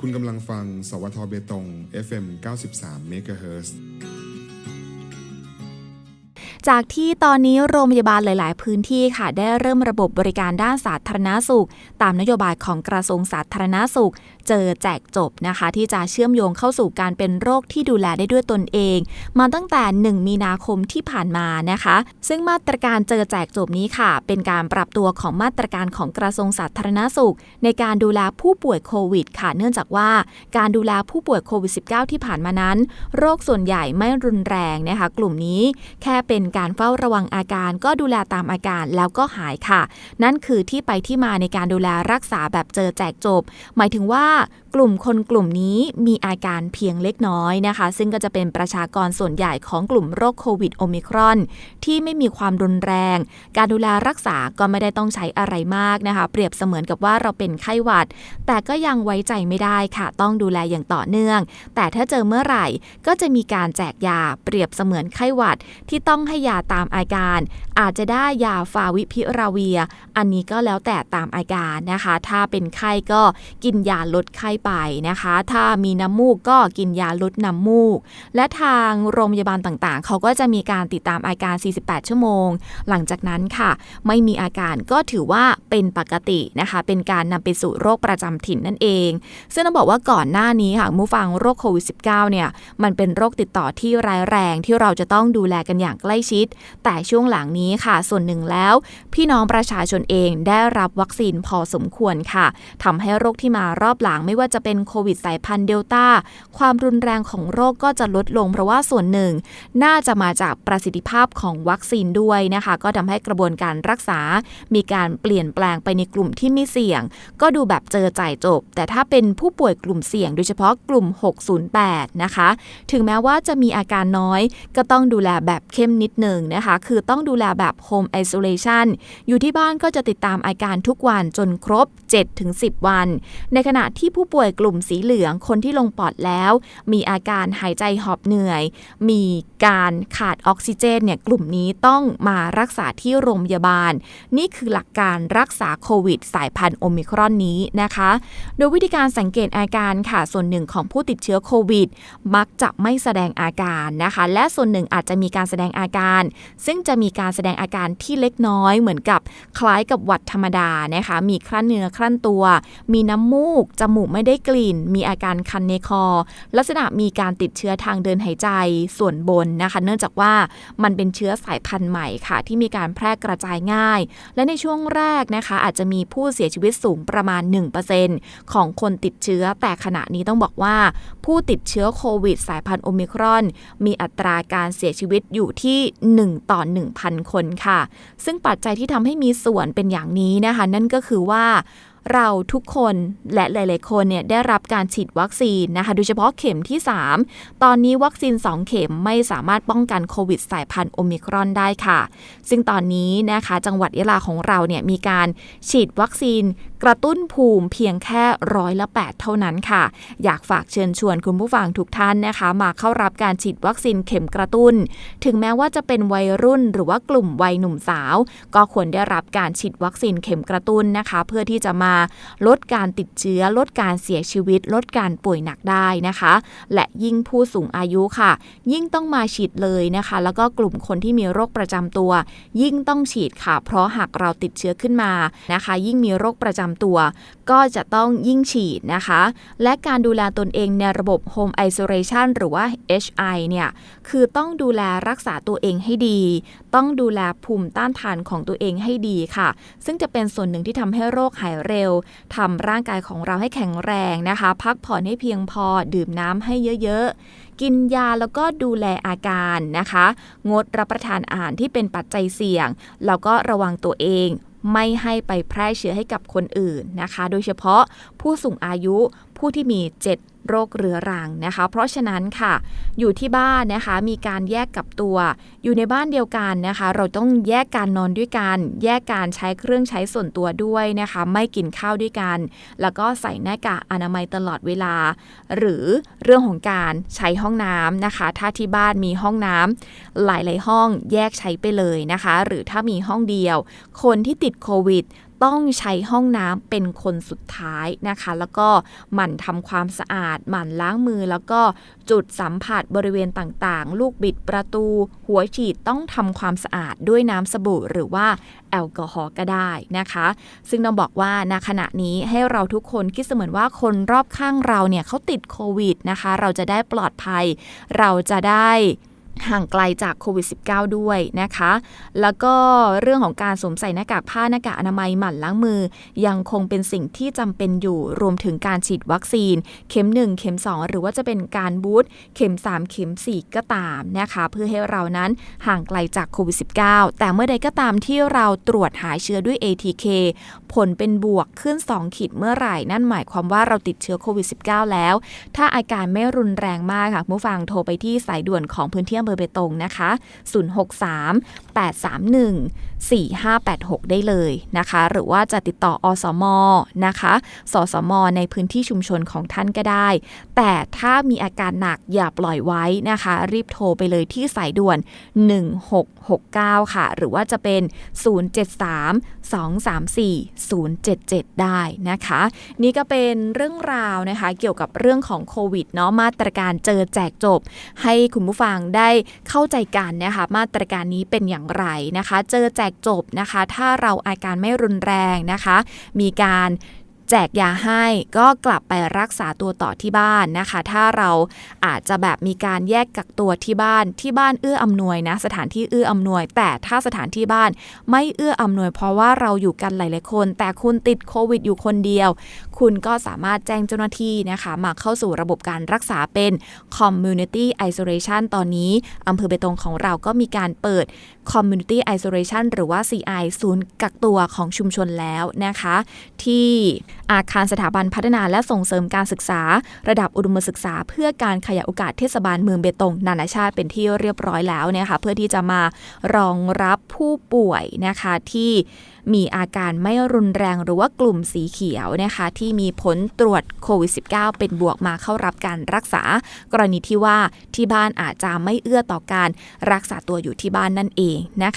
คุณกำลังฟัง สวทเบตง FM 93 MHz จากที่ตอนนี้โรงพยาบาลหลาย ๆ พื้นที่ค่ะ ได้เริ่มระบบบริการด้านสาธารณสุข ตามนโยบายของกระทรวงสาธารณสุข เจอแจกจบนะคะ ที่จะเชื่อมโยงเข้าสู่การเป็นโรคที่ดูแลได้ด้วยตนเอง มาตั้งแต่ 1 มีนาคมที่ผ่านมานะคะ ซึ่งมาตรการเจอแจกจบนี้ค่ะ เป็นการปรับตัวของมาตรการของกระทรวงสาธารณสุข ในการดูแลผู้ป่วยโควิดค่ะ เนื่องจากว่าการดูแลผู้ป่วยโควิด -19 ที่ผ่านมานั้น โรคส่วนใหญ่ไม่รุนแรงนะคะ กลุ่มนี้แค่เป็นการเฝ้าระวังอาการก็ดูแลตามอาการแล้วก็หายค่ะ นั่นคือที่ไปที่มาในการดูแลรักษาแบบเจอแจกจบ หมายถึงว่าา กลุ่มคนกลุ่มนี้มีอาการเพียงเล็กน้อยนะคะ ซึ่งก็จะเป็นประชากรส่วนใหญ่ของกลุ่มโรคโควิดโอมิครอน ที่ไม่มีความรุนแรง การดูแลรักษาก็ไม่ได้ต้องใช้อะไรมากนะคะ เปรียบเสมือนกับว่าเราเป็นไข้หวัด แต่ก็ยังไว้ใจไม่ได้ค่ะ ต้องดูแลอย่างต่อเนื่อง แต่ถ้าเจอเมื่อไหร่ก็จะมีการแจกยาเปรียบเสมือนไข้หวัดที่ต้องให้ยาตามอาการ อาจจะได้ยาฟาวิพิราเวีย อันนี้ก็แล้วแต่ตามอาการนะคะ ถ้าเป็นไข้ก็กินยาลดไข้ไปนะคะ ถ้ามีน้ำมูกก็กินยาลดน้ำมูก และทางโรงพยาบาลต่างๆ เขาก็จะมีการติดตามอาการ 48 ชั่วโมง หลังจากนั้นค่ะ ไม่มีอาการก็ถือว่าเป็นปกตินะคะ เป็นการนำไปสู่โรคประจำถิ่นนั่นเอง ซึ่งต้องบอกว่าก่อนหน้านี้ค่ะมูฟังโรคโควิด -19 เนี่ย มันเป็นโรคติดต่อที่ร้ายแรงที่เราจะต้องดูแลกันอย่างใกล้ชิด แต่ช่วงหลังนี้ค่ะ ส่วนหนึ่งแล้ว พี่น้องประชาชนเองได้รับวัคซีนพอสมควรค่ะทำให้โรคที่มารอบหลังไม่ว่าจะจะเป็นโควิดสายพันธุ์เดลต้า ความรุนแรงของโรคก็จะลดลง เพราะว่าส่วนหนึ่ง น่าจะมาจากประสิทธิภาพของวัคซีนด้วยนะคะ ก็ทำให้กระบวนการรักษา มีการเปลี่ยนแปลงไปในกลุ่มที่ไม่เสี่ยง ก็ดูแบบเจอจ่ายจบ แต่ถ้าเป็นผู้ป่วยกลุ่มเสี่ยง โดยเฉพาะกลุ่ม 608 นะคะ ถึงแม้ว่าจะมีอาการน้อย ก็ต้องดูแลแบบเข้มนิดหนึ่งนะคะ คือต้องดูแลแบบ home isolation อยู่ที่บ้านก็จะติดตามอาการทุกวันจนครบ 7-10 วัน ในขณะที่ผู้ป่วยวยกลุ่มสีเหลืองคนที่ลงปอดแล้ว มีอาการหายใจหอบเหนื่อย มีการขาดออกซิเจนเนี่ยกลุ่มนี้ต้องมารักษาที่โรงพยาบาล นี่คือหลักการรักษาโควิด สายพันธุ์โอมิครอนนี้นะคะ โดยวิธีการสังเกตอาการค่ะส่วนหนึ่งของผู้ติดเชื้อโควิด มักจะไม่แสดงอาการนะคะ และส่วนหนึ่งอาจจะมีการแสดงอาการ ซึ่งจะมีการแสดงอาการที่เล็กน้อยเหมือนกับคล้ายกับหวัดธรรมดานะคะ มีครั่นเนื้อครั่นตัว มีน้ำมูก จมูกไม่ได้กลิ่น มีอาการคันในคอ ลักษณะมีการติดเชื้อทางเดินหายใจส่วนบนนะคะ เนื่องจากว่ามันเป็นเชื้อสายพันธุ์ใหม่ค่ะ ที่มีการแพร่กระจายง่าย และในช่วงแรกนะคะ อาจจะมีผู้เสียชีวิตสูงประมาณ 1%ของคนติดเชื้อ แต่ขณะนี้ต้องบอกว่า ผู้ติดเชื้อโควิด สายพันธุ์โอมิครอน มีอัตราการเสียชีวิตอยู่ที่ 1 ต่อ 1,000 คนค่ะ ซึ่งปัจจัยที่ทำให้มีส่วนเป็นอย่างนี้นะคะ นั่นก็คือว่า เราทุกคนและหลาย ๆ คนเนี่ยได้รับการฉีดวัคซีนนะคะ โดยเฉพาะเข็มที่ 3 ตอนนี้วัคซีน 2 เข็มไม่สามารถป้องกันโควิดสายพันธุ์โอมิครอนได้ค่ะ ซึ่งตอนนี้นะคะจังหวัดยะลาของเราเนี่ยมีการฉีดวัคซีนกระตุ้นภูมิเพียงแค่ร้อยละ8เท่านั้นค่ะ อยากฝากเชิญชวนคุณผู้ฟังทุกท่านนะคะ มาเข้ารับการฉีดวัคซีนเข็มกระตุ้น ถึงแม้ว่าจะเป็นวัยรุ่นหรือว่ากลุ่มวัยหนุ่มสาว ก็ควรได้รับการฉีดวัคซีนเข็มกระตุ้นนะคะ เพื่อที่จะมาลดการติดเชื้อ ลดการเสียชีวิต ลดการป่วยหนักได้นะคะ และยิ่งผู้สูงอายุค่ะ ยิ่งต้องมาฉีดเลยนะคะ แล้วก็กลุ่มคนที่มีโรคประจำตัว ยิ่งต้องฉีดค่ะ เพราะหากเราติดเชื้อขึ้นมานะคะ ยิ่งมีโรคประจำตัว ก็จะต้องยิ่งฉีดนะคะ และการดูแลตนเองในระบบ Home Isolation หรือว่า HI เนี่ยคือต้องดูแลรักษาตัวเองให้ดี ต้องดูแลภูมิต้านทานของตัวเองให้ดีค่ะ ซึ่งจะเป็นส่วนหนึ่งที่ทำให้โรคหายเร็วทำร่างกายของเราให้แข็งแรงนะคะ พักผ่อนให้เพียงพอดื่มน้ำให้เยอะๆ กินยาแล้วก็ดูแลอาการนะคะ งดรับประทานอาหารที่เป็นปัจจัยเสี่ยง แล้วก็ระวังตัวเอง ไม่ให้ไปแพร่เชื้อให้กับคนอื่นนะคะ โดยเฉพาะผู้สูงอายุ ผู้ที่มี 7 โรคเรื้อรังนะคะ เพราะฉะนั้นค่ะ อยู่ที่บ้านนะคะมีการแยกกับตัว อยู่ในบ้านเดียวกันนะคะ เราต้องแยกการนอนด้วยกัน แยกการใช้เครื่องใช้ส่วนตัวด้วยนะคะ ไม่กินข้าวด้วยกัน แล้วก็ใส่หน้ากากอนามัยตลอดเวลา หรือเรื่องของการใช้ห้องน้ำนะคะ ถ้าที่บ้านมีห้องน้ำหลาย ๆ ห้องแยกใช้ไปเลยนะคะ หรือถ้ามีห้องเดียว คนที่ติดโควิด ต้องใช้ห้องน้ำเป็นคนสุดท้ายนะคะ แล้วก็หมั่นทำความสะอาด หมั่นล้างมือ แล้วก็จุดสัมผัสบริเวณต่างๆ ลูกบิดประตู หัวฉีดต้องทำความสะอาดด้วยน้ำสบู่หรือว่าแอลกอฮอล์ก็ได้นะคะ ซึ่งต้องบอกว่าณขณะนี้ให้เราทุกคนคิดเสมือนว่าคนรอบข้างเราเนี่ยเขาติดโควิดนะคะ เราจะได้ปลอดภัย เราจะได้ ห่างไกลจากโควิด -19 ด้วยนะคะ แล้วก็เรื่องของการสวมใส่หน้ากากผ้าหน้ากากอนามัยหมั่นล้างมือ ยังคงเป็นสิ่งที่จำเป็นอยู่รวมถึงการฉีดวัคซีน เข็ม 1 เข็ม 2 หรือว่าจะเป็นการบูสต์เข็ม 3 เข็ม 4 ก็ตามนะคะ เพื่อให้เรานั้นห่างไกลจากโควิด -19 แต่เมื่อใดก็ตามที่เราตรวจหาเชื้อด้วย ATK ผลเป็นบวกขึ้น 2 ขีดเมื่อไหร่ นั่นหมายความว่าเราติดเชื้อโควิด -19 แล้ว ถ้าอาการไม่รุนแรงมากค่ะผู้ฟังโทรไปที่สายด่วนของพื้นที่อำเภอเบตงนะคะ 063 831 4586 ได้เลยนะคะ หรือว่าจะติดต่ออสมนะคะสสม ในพื้นที่ชุมชนของท่านก็ได้ แต่ถ้ามีอาการหนักอย่าปล่อยไว้นะคะ รีบโทรไปเลยที่สายด่วน 1669 ค่ะ หรือว่าจะเป็น 073 234 077 ได้นะคะ นี่ก็เป็นเรื่องราวนะคะ เกี่ยวกับเรื่องของโควิดเนาะมาตรการเจอแจกจบ ให้คุณผู้ฟังได้เข้าใจกันนะคะมาตรการนี้เป็นอย่างไรนะคะ เจอแจกจบนะคะ ถ้าเราอาการไม่รุนแรงนะคะ มีการ แจกยาให้ก็กลับไปรักษาตัวต่อที่บ้านนะคะ ถ้าเราอาจจะแบบมีการแยกกักตัวที่บ้านที่บ้านเอื้ออำนวยนะ สถานที่เอื้ออำนวย แต่ถ้าสถานที่บ้านไม่เอื้ออำนวย เพราะว่าเราอยู่กันหลายๆคน แต่คุณติดโควิดอยู่คนเดียว คุณก็สามารถแจ้งเจ้าหน้าที่นะคะมาเข้าสู่ระบบการรักษาเป็น Community Isolation ตอนนี้อำเภอเบตงของเราก็มีการเปิด Community Isolation หรือว่า CI ศูนย์กักตัวของชุมชนแล้วนะคะ ที่อาคารสถาบันพัฒนาและส่งเสริมการศึกษา ระดับอุดมศึกษา เพื่อการขยายโอกาสเทศบาลเมืองเบตงนานาชาติเป็นที่เรียบร้อยแล้วเนี่ยค่ะเพื่อที่จะมารองรับผู้ป่วยนะคะที่ มีอาการไม่รุนแรงหรือว่ากลุ่มสีเขียวนะคะที่มีผลตรวจโควิด -19 เป็นบวกมาเข้ารับการรักษา กรณีที่ว่าที่บ้านอาจจะไม่เอื้อต่อการรักษาตัวอยู่ที่บ้านนั่นเองนะคะ